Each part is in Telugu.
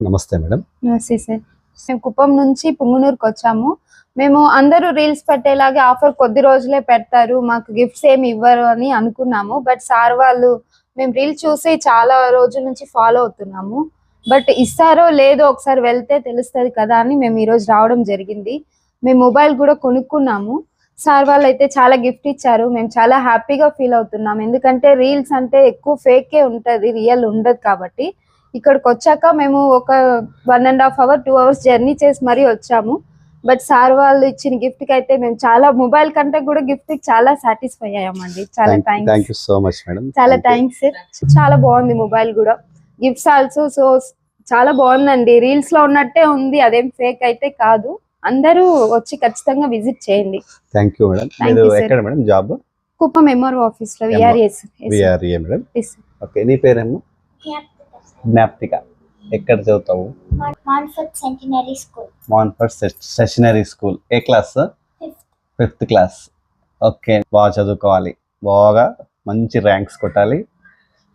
నమస్తే మేడం. నమస్తే సార్. మేము కుప్పం నుంచి పుంగునూరుకి వచ్చాము. మేము అందరూ రీల్స్ పెట్టేలాగే ఆఫర్ కొద్ది రోజులే పెడతారు. మాకు గిఫ్ట్స్ ఏమి ఇవ్వరు అని అనుకున్నాము. బట్ సార్ వాళ్ళు మేము రీల్స్ చూసి చాలా రోజుల నుంచి ఫాలో అవుతున్నాము. బట్ ఇస్తారో లేదో ఒకసారి వెళ్తే తెలుస్తుంది కదా అని మేము ఈరోజు రావడం జరిగింది. మేము మొబైల్ కూడా కొనుక్కున్నాము. సార్ వాళ్ళు అయితే చాలా గిఫ్ట్ ఇచ్చారు. మేము చాలా హ్యాపీగా ఫీల్ అవుతున్నాం ఎందుకంటే రీల్స్ అంటే ఎక్కువ ఫేకే ఉంటుంది రియల్ ఉండదు కాబట్టి. ఇక్కడికి వచ్చాక మేము ఒక one and half hour two hours journey చేసి మరీ వచ్చాము. బట్ సార్ వాళ్ళు ఇచ్చిన గిఫ్ట్కి అయితే మేము చాలా మొబైల్ కంటే కూడా గిఫ్ట్కి చాలా సాటిస్ఫై అయ్యామండి. చాలా thank thanks you so much madam చాలా థ్యాంక్స్ సార్ చాలా బాగుంది మొబైల్ కూడా. గిఫ్ట్స్ ఆల్సో సో చాలా బాగుందండి. రీల్స్లో ఉన్నట్టే ఉంది అదేం ఫేక్ అయితే కాదు. అందరూ వచ్చి ఖచ్చితంగా విజిట్ చేయండి. థ్యాంక్ యూ మేడం Thank మీరు you, sir. ఎక్కడ మేడం జాబ్ కుప్పం ఎంఆర్ఓ ఆఫీస్లో. విఆర్ఎస్ విఆర్ఏ మేడం ఓకే నీ పేరేమో జ్ఞాప్తిక. ఎక్కడ చదువుతావు? మాన్ఫర్డ్ సెషనరీ స్కూల్. ఏ క్లాస్. ఫిఫ్త్. క్లాస్. ఓకే బాగా చదువుకోవాలి. బాగా మంచి ర్యాంక్స్ కొట్టాలి.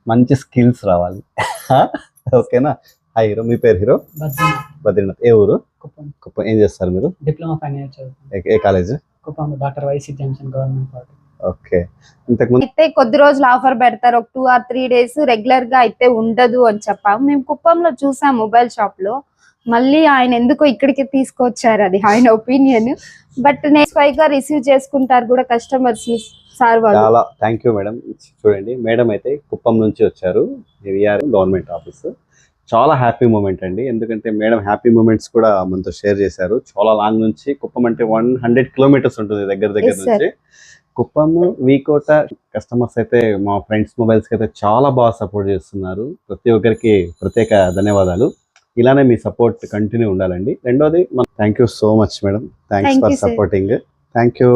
మంచి స్కిల్స్ రావాలి. ఓకేనా? హాయ్ హీరో మీ పేరు హీరో? బద్రీనాథ్. బద్రీనాథ్. ఏ ఊరు? కుప్పం. కుప్పం. ఏం చేస్తారు మీరు? డిప్లొమా ఫైనల్ ఇయర్ చదువుతాను. ఏ- ఏ college? Kuppam doctor YC junction government college okay. అయితే కొద్ది రోజులు ఆఫర్ పెడతారు. ఒక టూ ఆర్ త్రీ డేస్ రెగ్యులర్గా అయితే ఉండదు అని చెప్పాము. మేము కుప్పంలో చూసాం మొబైల్ షాప్లో. మళ్ళీ ఆయన ఎందుకో ఇక్కడికి తీసుకొచ్చారు అది ఆయన ఒపీనియన్. బట్ నెక్స్ట్ ఫైవ్గా రిసీవ్ చేసుకుంటారు కూడా కస్టమర్స్ సార్ చాలా థ్యాంక్ యూ మేడం. చూడండి మేడం అయితే కుప్పం నుంచి వచ్చారు. VR government office. చాలా హ్యాపీ మూమెంట్ అండి. ఎందుకంటే మేడం హ్యాపీ మూమెంట్స్ కూడా మనతో షేర్ చేశారు. చాలా లాంగ్ నుంచి కుప్పం అంటే వన్ హండ్రెడ్ కిలోమీటర్స్ ఉంటుంది దగ్గర దగ్గర. నుంచి. కుప్పం వీకోట కస్టమర్స్ అయితే మా ఫ్రెండ్స్ మొబైల్స్కి అయితే చాలా బాగా సపోర్ట్ చేస్తున్నారు. ప్రతి ఒక్కరికి ప్రత్యేక ధన్యవాదాలు. ఇలానే మీ సపోర్ట్ కంటిన్యూ ఉండాలండి. రెండోది thank you so much madam thanks for. Supporting thank you